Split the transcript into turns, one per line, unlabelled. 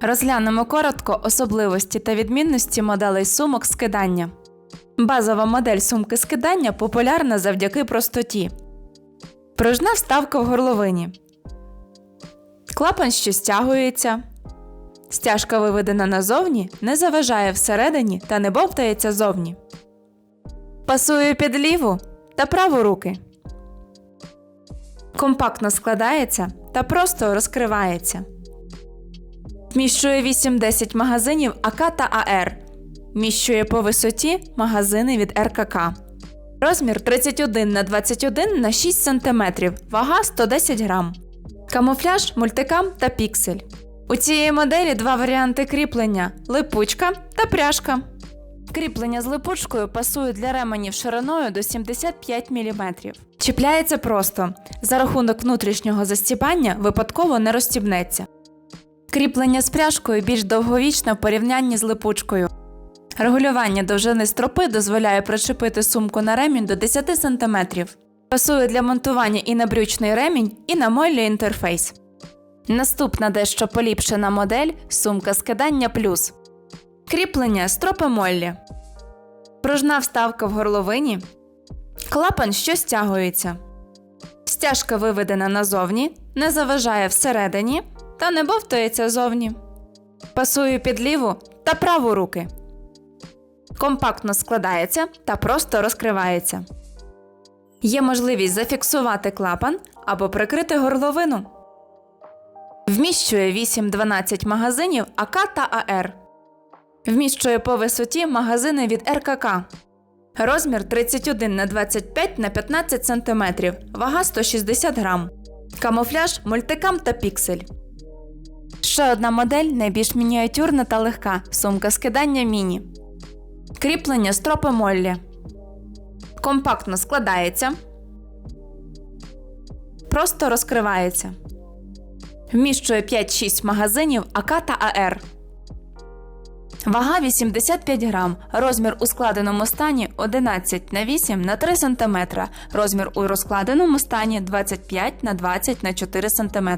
Розглянемо коротко особливості та відмінності моделей сумок скидання. Базова модель сумки скидання популярна завдяки простоті. Пружна вставка в горловині. Клапан, що стягується. Стяжка виведена назовні, не заважає всередині та не бовтається зовні. Пасує під ліву та праву руки. Компактно складається та просто розкривається. Вміщує 8-10 магазинів АК та АР. Вміщує по висоті магазини від РКК. Розмір 31 на 21 на 6 см, вага 110 грам. Камуфляж, мультикам та піксель. У цієї моделі два варіанти кріплення: липучка та пряжка. Кріплення з липучкою пасує для ременів шириною до 75 мм. Чіпляється просто. За рахунок внутрішнього застібання випадково не розстібнеться. Кріплення з пряжкою більш довговічне в порівнянні з липучкою. Регулювання довжини стропи дозволяє причепити сумку на ремінь до 10 см. Пасує для монтування і на брючний ремінь, і на мойлі інтерфейс. Наступна дещо поліпшена модель сумка скидання плюс. Кріплення стропи Моллі. Пружна вставка в горловині. Клапан, що стягується. Стяжка виведена назовні, не заважає всередині та не бовтається зовні. Пасує під ліву та праву руки. Компактно складається та просто розкривається. Є можливість зафіксувати клапан або прикрити горловину. Вміщує 8-12 магазинів АК та АР. Вміщує по висоті магазини від РКК. Розмір 31 на 25 на 15 см, вага 160 грам. Камуфляж, мультикам та піксель. Ще одна модель найбільш мініатюрна та легка сумка скидання міні. Кріплення стропи Моллі. Компактно складається. Просто розкривається. Вміщує 5-6 магазинів АК та АР. Вага 85 грам. Розмір у складеному стані 11 на 8 на 3 см. Розмір у розкладеному стані 25 на 20 на 4 см.